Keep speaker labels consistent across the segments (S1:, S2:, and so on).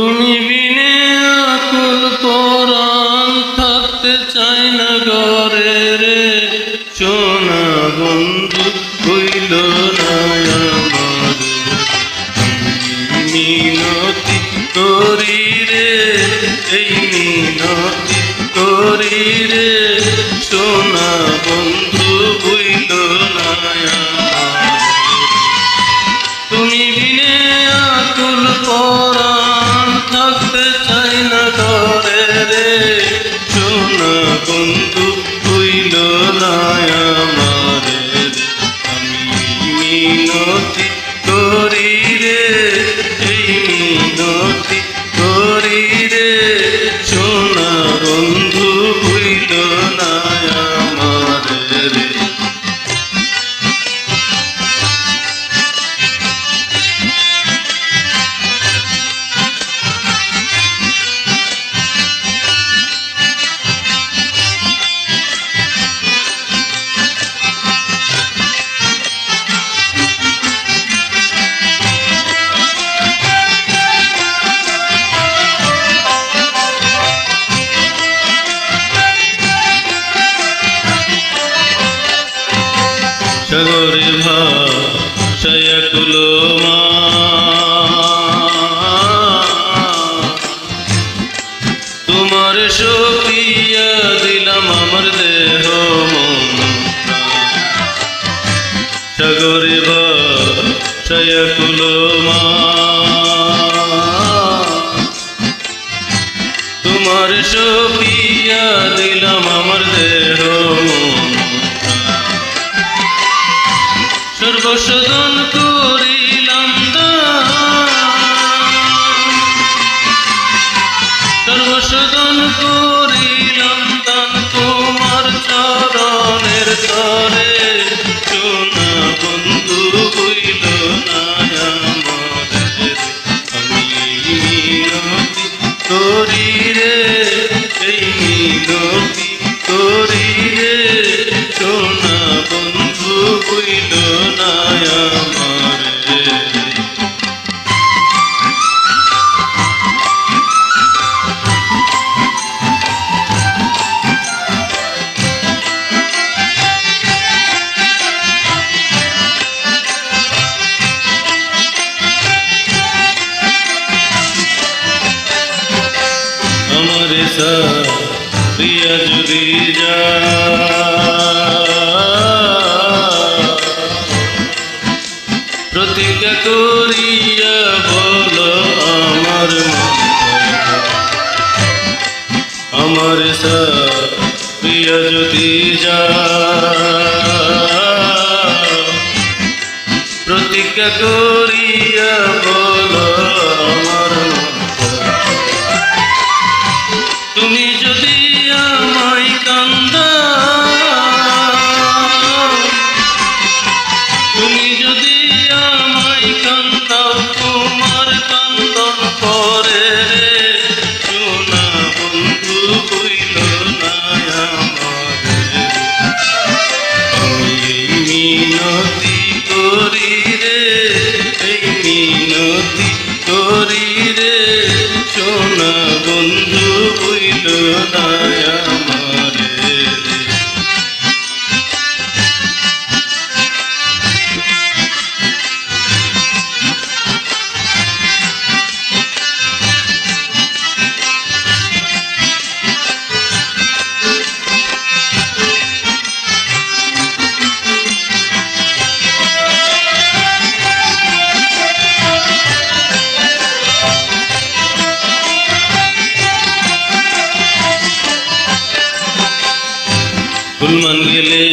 S1: তুমি বিনে আকুল পরাণ থাকতে চাই না ঘরে রে। সোনা বন্ধু হইল lindo. সাগরে ভাষায়াকুল মা। তোমার সপিয়া দিলাম আমার দেহ সাগরে ভাষায়াকুল মা। তোমার সপিয়া দিলাম আমার দেহ সর্বসদন প্রিয়া যদি যা প্রতিজ্ঞা করিয়া বলো আমার আমার প্রিয়া যদি যা প্রতিজ্ঞা করিয়া ফুলমান গেলে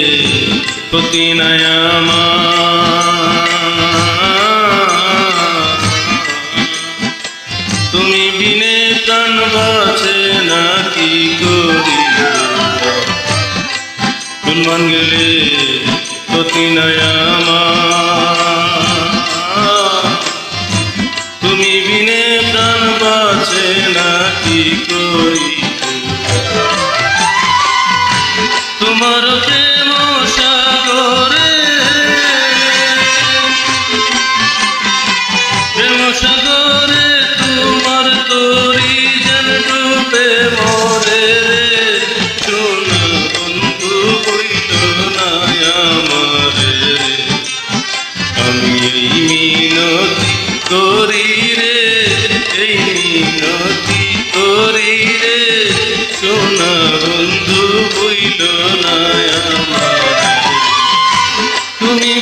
S1: ক্ষতি নাই আমার। তুমি বিনে প্রাণ বাঁচে না, কি করি ফুলমান গেলে ক্ষতি নাই আমার। তুমি বিনে প্রাণ বাঁচে না, কি করি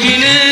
S1: yine